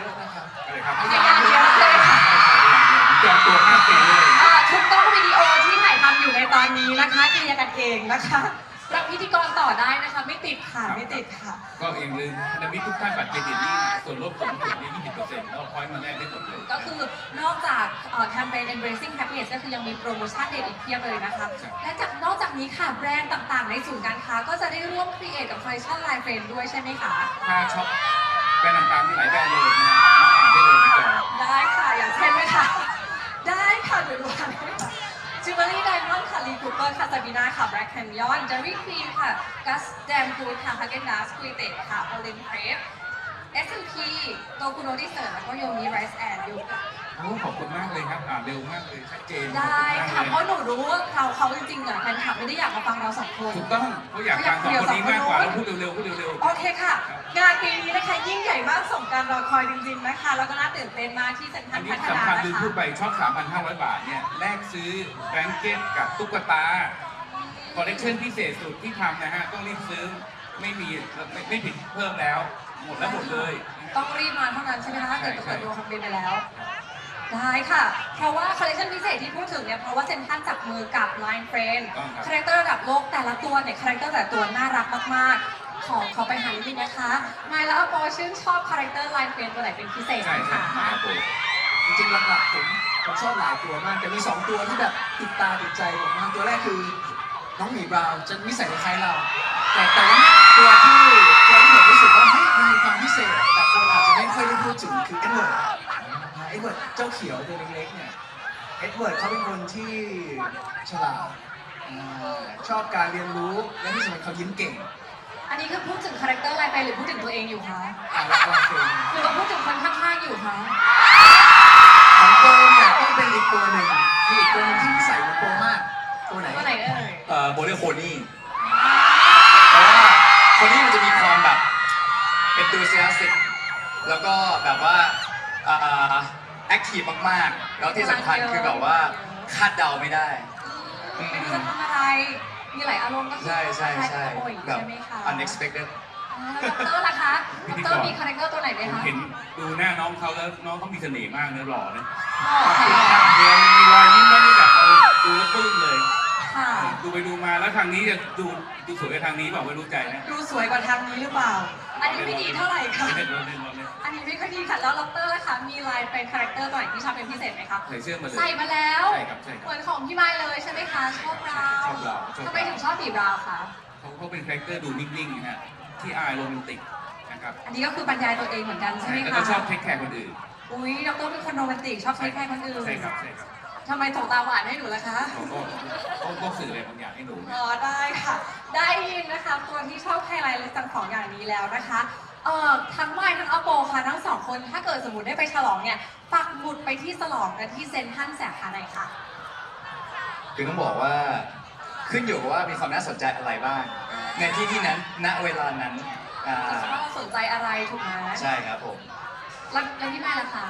ยอะนะครับอะไรครับพยายามเยอะเลยค่ะจงตัวข้ามปีเลยอ่าทุกต้องวิดีโอที่ถ่ายทำอยู่ในตอนนี้นะคะเคลียร์กันเองนะคะรับพิธีกรต่อได้นะคะ ไม่ติดค่ะไม่ติดค่ะ ก็เองเลยนมิทุกท่านบัตรเครดิตที่ส่วนลดผมถึงนี้ยี่สิบเปอร์เเราพอยมาแลกได้หมดเลยก็คือนอกจากแคมเปญ embracing happiness ก็คือยังมีโปรโมชั่นเด็ดอีกเพียบเลยนะคะ และจากนอกจากนี้ค่ะแบรนด์ต่างๆ ในศูนย์การค้า ก็จะได้ร่วมครีเอทกับคอลเลคชันไลน์เฟรนด้วยใช่ไหมคะถ้าช็อป แบรนด์ต่างๆมีหลายแบรนด์เลยนะฮะน้องอ่านได้เลยในจอได้ค่ะ อย่างเช่นไหมคะ ได้ค่ะเดี๋ยวดูค่ะจิวเวลรี่ไดมอนด์ค่ะลีคูเปอร์ค่ะซาบีนาค่ะแบล็กแคนยอนเดอรี่ควีนค่ะกัสแดมฟูดค่ะฮาเกนดัสคุยเตค่ะโอลิมเพรฟ S&P โตคุโนดิเซอร์แล้วก็โยมิไรซ์แอนด์ยู โอ้ขอบคุณมากเลยครับอ่านเร็วมากเลยชัดเจนได้ค่ะเพขอบราะหนูรู้ว่าเขาเขาจริงๆอะแฟนคลับไม่ได้อยากมาฟังเราสองคนคุณมากเลยถูกต้องเขาอยากฟังสองคนนี้มากกว่าแล้วพูดเร็วๆพูดเร็วโอเคค่ะ งานปีนี้นะคะยิ่งใหญ่มากสมการรอคอยจริงๆนะคะแล้วก็น่าตื่นเต้นมากที่เซ็นทๆรัอัลนนี้พัฒนาสำคัญนะลืมคะพูดไปชอบ 3,500 บาทเนี่ยแลกซื้อแบงเก็ตกับตุ๊กตาคอลเลคชันพิเศษสุดที่ทำนะฮะ ต้องรีบซื้อไม่มีไม่ไม่ผิดเพิ่มแล้ว หมดแล้วหมดเลยต้องรีบมาเท่านั้นใช่ไหมคะถ้าเกิดจะใช่เปิดตัวแคมเปญไปแล้ว ได้ค่ะ เพราะว่าคอลเลคชันพิเศษที่พูดถึงเนี่ย เพราะว่าเซ็นทรัลจับมือกับ Line Friend ต้องครับ คาแรคเตอร์ระดับโลกแต่ละตัวเนี่ย คาแรคเตอร์แต่ละตัวน่ารักมาก ๆ ขอขอไปหานิดนึงนะคะมายแล้วอปอชื่นชอบคาแรคเตอร์ Line Friend ตัวไหนเป็นพิเศษใช่ไหมใช่คะมาโปรจริงๆหลักๆผมผมชอบหลายตัวมาก แต่มีสองตัวที่แบบติดตาติดใจผมมากตัวแรกคือ น้องหมีบราวน์จะนิสัยคล้ายเรา แต่แต่ว่าตัวที่ตัวที่ผมรู้สึกว่าเฮ้ยมันมีความพิเศษ แต่คนอาจจะไม่ค่อยได้พูดถึงคือเอ็ดเวิร์ดอ่าเอ็ดเวิ ร์ดเจ้าเขียวตัวเล็กๆเนี่ยเอ็ดเวิร์ดเขาเป็นคนที่ฉลาดอ่าชอบการเรียนรู้และที่สำคัญเขายิ้มเก่งอันนี้คือพูดถึงคาแรคเตอร์ Line Friend หรือพูดถึงตัวเองอยู่คะ อ่าแล้วก็เก่งหรือว่าพูดถึงคนข้างๆอยู่คะ ของโปเนี่ยต้องเป็นอีกตัวหนึ่งมีอีกตัวหนึงที่นิสัยเหมือนโปมากตัวไหนตัวไหนเอ่ย เอ่อโบเลโคนี่เพราะว่าโคนี่มันจะมีความแบบ เป็นตัวเซียสิกแล้วก็แบบว่า แอคทีฟมากๆ แล้วที่สำคัญคือแบบว่าคาดเดาไม่ได้ไม่รู้จะทำอะไร มีหลายอารมณ์ก็คือใช่ใช่ใช่คล้ายๆกับโอยแบบใช่ไหมคะ unexpected อ่าแล้วดรล่ะคะดรมีคาแรคเตอร์ตัวไหนไหมผมคะเห็นดูหน้าน้องเขาแล้วน้องเขามีเสน่ห์มากเนื้อหล่อนะอ๋อค่ะเดี๋ยวมีรอยยิ้มแล้วนี่แบบเราดูแล้วปลื้มเลย ค่ะ ดูไปดูมาแล้วทางนี้จะดูดูสวยกว่าทางนี้บอกไม่รู้ใจนะดูสวยกว่าทางนี้หรือเปล่า อันนี้ไม่ดีเท่าไหร่ค่ะ เล่นเราเล่นเราเล่น อันนี้ไม่ค่อยดีค่ะ แล้วดรล่ะคะมีลายเป็นคาแรคเตอร์ตัวไหนที่ชอบเป็นพิเศษไหมคะ ใส่เสื้อมาเลย ใส่มาแล้ว ใช่ครับใช่ครับเหมือนของพี่ไม้เลยใช่ไหมคะชอบราวชอบราวชอบราวทำไมถึงชอบบีบราวคะ เขาเขาเป็นคาแรคเตอร์ดูนิ่งๆนะฮะที่อายโรแมนติกนะครับอันนี้ก็คือบรรยายตัวเองเหมือนกันใช่ไหมแล้วคะ ก็ชอบเทคแคร์คนอื่น อุ้ยดรเป็นคนโรแมนติกชอบใช้แค่คนอื่นใช่ครับใช่ครับ ทำไมส่งตาหวานให้หนูล่ะคะ เขาก็เขาก็สื่ออะไรบางอย่างให้หนูนะ อ๋อได้ค่ะ ได้ยินนะคะตัวที่ชอบไฮไลท์ทั้งสองอย่างนี้แล้วนะคะเอ่อทั้งไมค์ทั้งอโปค่ะทั้งสองคนถ้าเกิดสมมติได้ไปฉลองเนี่ยปักหมุดไปที่ฉลองกันที่เซนทรัลสาขาไหนคะคือต้องบอกว่าขึ้นอยู่กับว่ามีความน่าสนใจอะไรบ้าง ในที่ที่นั้นณเวลานั้นอ่าแต่ว่าเราสนใจอะไรถูกไหมใช่ครับผม แล้วแล้วที่แม่ล่ะคะ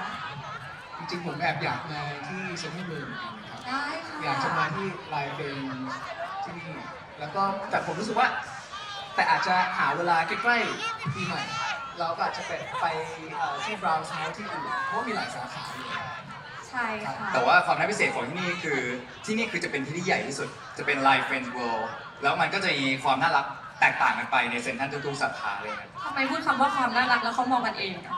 จริงๆผมแอบอยากมาที่เซ็นทรัลเวิลด์เหมือนกันนะครับได้ค่ะอยากจะมาที่ไลน์เป็นที่นี่แล้วก็แต่ผมรู้สึกว่า แต่อาจจะหาเวลาใกล้ๆปีใหม่ เราก็อาจจะไปไปเอ่อที่บราวน์เฮาส์ที่อื่นเพราะว่ามีหลายสาขาอยู่ใช่ค่ะแต่ว่าความน่าพิเศษของที่นี่คือที่นี่คือจะเป็นที่ที่ใหญ่ที่สุด จะเป็น Live Friends World แล้วมันก็จะมีความน่ารักแตกต่างกันไปในเซ็นทรัลทุกๆสาขาเลยครับทำไมพูดคำว่าความน่ารักแล้วเขามองกันเองอะ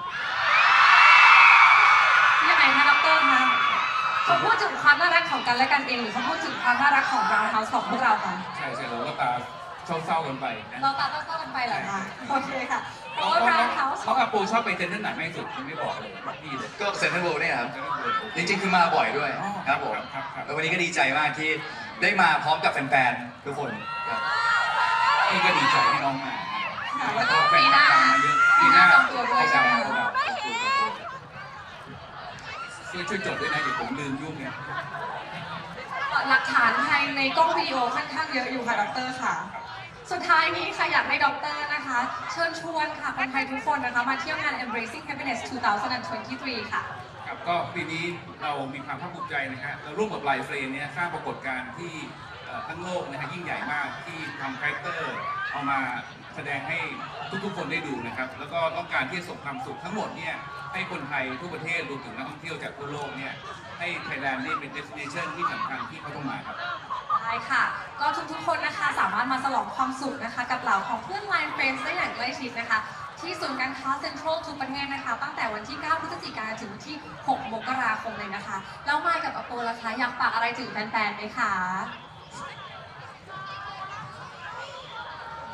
เขาพูดถึงความน่ารักของกันและกันเองหรือเขาพูดถึงความน่ารักของบราวน์เฮาส์ของพวกเราคะใช่ใช่เราก็ตาเศร้าๆกันไปนะเราตามต้องกันไปเหรอคะโอเคค่ะเพน้ราะองว่าน้อง Brown House น้องอาปูชอบไปเซ็นเตอร์ไหนมากที่สุดยังไม่บอกเลยพี่เลยก็เซ็นทรัลเวิลด์เนี่ยครับเซ็นเตอร์เวิลด์จริงๆคือมาบ่อยด้วยอ๋อครับผมครับครับ แล้ววันนี้ก็ดีใจมากที่ได้มาพร้อมกับแฟนๆทุกคนครับพี่ก็ดีใจที่น้องมาค่ ช่วยช่วยจดด้วยนะเดี๋ยวผมลืมยุ่งเนี่ยหลักฐานภายในกล้องวิดีโอค่อนข้างเยอะอยู่ค่ะดรค่ะ สุดท้ายนี้ค่ะอยากให้ดรนะคะ เชิญชวนค่ะคนไทยทุกคนนะคะมาเที่ยวงาน Embracing Happiness 2023 ค่ะ ครับก็ปีนี้เรามีความภาคภูมิใจนะฮะเราร่วมกับไลฟ์เฟรนเนี่ยสร้างปรากฏการณ์ที่เอ่อ ทั้งโลกนะฮะยิ่งใหญ่มากที่ทำคาแรคเตอร์เอามาแสดงให้ทุกๆคนได้ดูนะครับ แล้วก็ต้องการที่จะส่งความสุขทั้งหมดเนี่ยให้คนไทยทั่วประเทศรวมถึงนักท่องเที่ยวจากทั่วโลกเนี่ยให้ไทยแลนด์นี่เป็นเดสติเนชันที่สำคัญที่เขาต้องมาครับได้ค่ะ ก็ทุกๆคนนะคะสามารถมาฉลองความสุขนะคะ กับเหล่าของเพื่อน Line Friends ได้อย่างใกล้ชิดนะคะ ที่ศูนย์การค้าเซ็นทรัลทุกประเทศนะคะ ตั้งแต่วันที่ 9 พฤศจิกายนถึงวันที่ 6 มกราคมเลยนะคะ แล้วมากับอโปล่ะคะอยากฝากอะไรถึงแฟนๆไหมคะ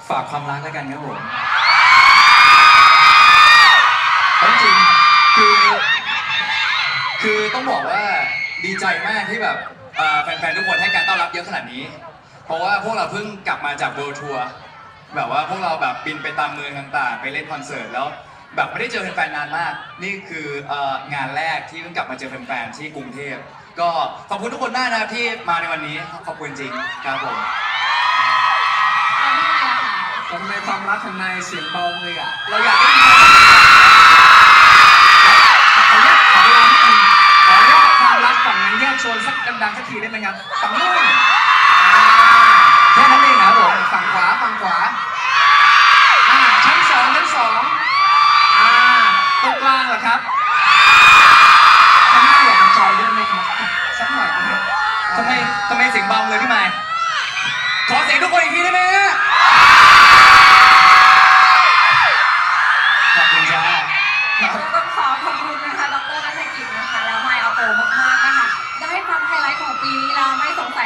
ฝากความรักแล้วกันครับผมจริงคือ คือต้องบอกว่าดีใจมากที่แบบเอ่อแฟนๆทุกคนให้การต้อนรับเยอะขนาดนี้ เพราะว่าพวกเราเพิ่งกลับมาจากเวิลด์ทัวร์แบบว่าพวกเราแบบบินไปตามเมืองต่างๆ ไปเล่นคอนเสิร์ตแล้วแบบไม่ได้เจอแฟนๆนานมาก นี่คือเอ่องานแรกที่เพิ่งกลับมาเจอแฟนๆที่กรุงเทพ ก็ขอบคุณทุกคนมากนะครับที่มาในวันนี้ขอบคุณจริงครับผม รักของนายเสียงเบาเลยอะ เราอยากได้ยินขออนุญาตขอเวลานิดนึงขออนุญาตความรักฝั่งนั้นแยกโซนสักดังๆสักทีได้ไหมครับฝั่งนู้นอ่าแค่นั้นเองครับผมฝั่งขวาฝั่งขวาอ่าชั้นสองชั้นสองอ่าตรงกลางเหรอครับข้างหน้าอยากจอยด้วยไหมครับสักหน่อยนะครับทำไมทำไมเสียงเบาเลยพี่ไมค์ขอเสียงทุกคนอีกทีได้ไหม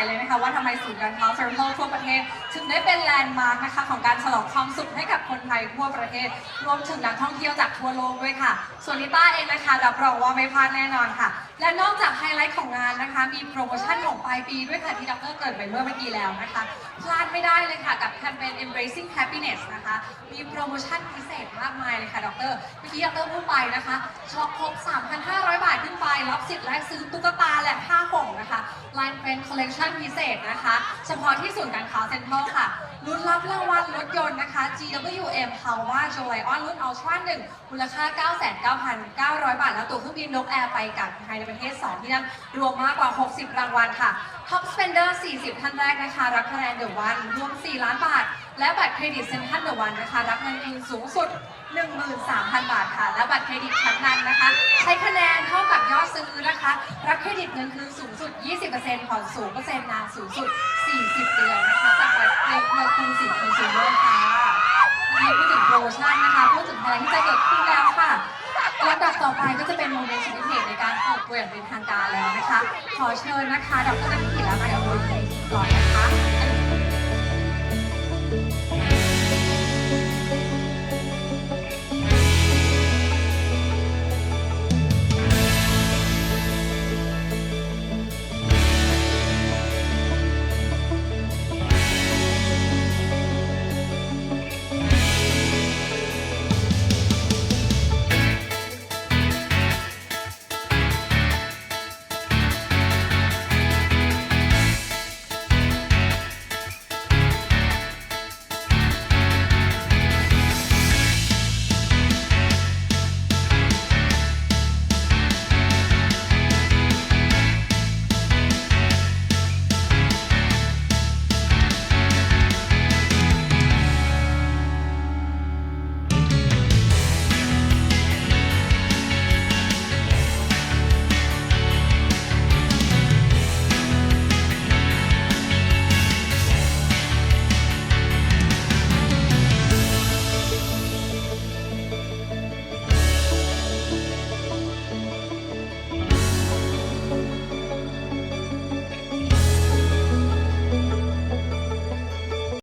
เลยนะคะว่าทำไมศูนย์การค้าเซ็นทรัลทั่วประเทศ ถึงได้เป็นแลนด์มาร์กนะคะของการฉลองความสุขให้กับคนไทยทั่วประเทศ รวมถึงนักท่องเที่ยวจากทั่วโลกด้วยค่ะ ส่วนนิต้าเองนะคะรับรองว่าไม่พลาดแน่นอนค่ะและนอกจากไฮไลท์ของงานนะคะ มีโปรโมชั่นของปลายปีด้วยค่ะที่ดรเกิดไปเมื่อเมื่อกี้แล้วนะคะ พลาดไม่ได้เลยค่ะกับแคมเปญ Embracing Happiness นะคะ มีโปรโมชั่นพิเศษมากมายเลยค่ะดรเมื่อกี้ดรพูดไปนะคะช็อปครบ 3,500 บาทขึ้นไป รับสิทธิ์แลกซื้อตุ๊กตาและผ้าห่มนะคะ Line Friend Collection พิเศษนะคะ เฉพาะที่ศูนย์การค้าเซ็นทรัลค่ะรุ่นรับรางวัลรถยนต์นะคะ GWM h a w a j o l i o n รุ่น Ultra 1มูลค่า 99,900 บาท และตั๋วเครื่องบินนกแอร์ไปกับภายในประเทศ 2 ที่นั่นรวมมากกว่า 60 รางวัลค่ะ Top Spender 40 ท่านแรกนะคะ รับคะแนนเดอะวันรวม 4 ล้านบาท และบัตรเครดิตเซ็นทรัลเดอะวันนะคะ รับเงินคืนสูงสุด 13,000 บาทค่ะ และบัตรเครดิตชั้นนำนะคะ ใช้คะแนนเท่ากับยอดซื้อนะคะ รับเครดิตเงินคืนสูงสุด 20%ผ่อน0%นานสูงสุด 40 เดือนนะคะจากบัตรเครดิตเงินคืนสีคอนซูเมอร์ค่ะนี่พูดถึงโปรโมชั่นนะคะ พูดถึงอะไรที่จะเกิดขึ้นแล้วค่ะลำดับต่อไปก็จะเป็นโมเมนต์สุดพิ ตัวอย่างเป็นทางการแล้วนะคะ ขอเชิญนะคะดรนักกิจและมายอภรณ์ก่อนนะคะ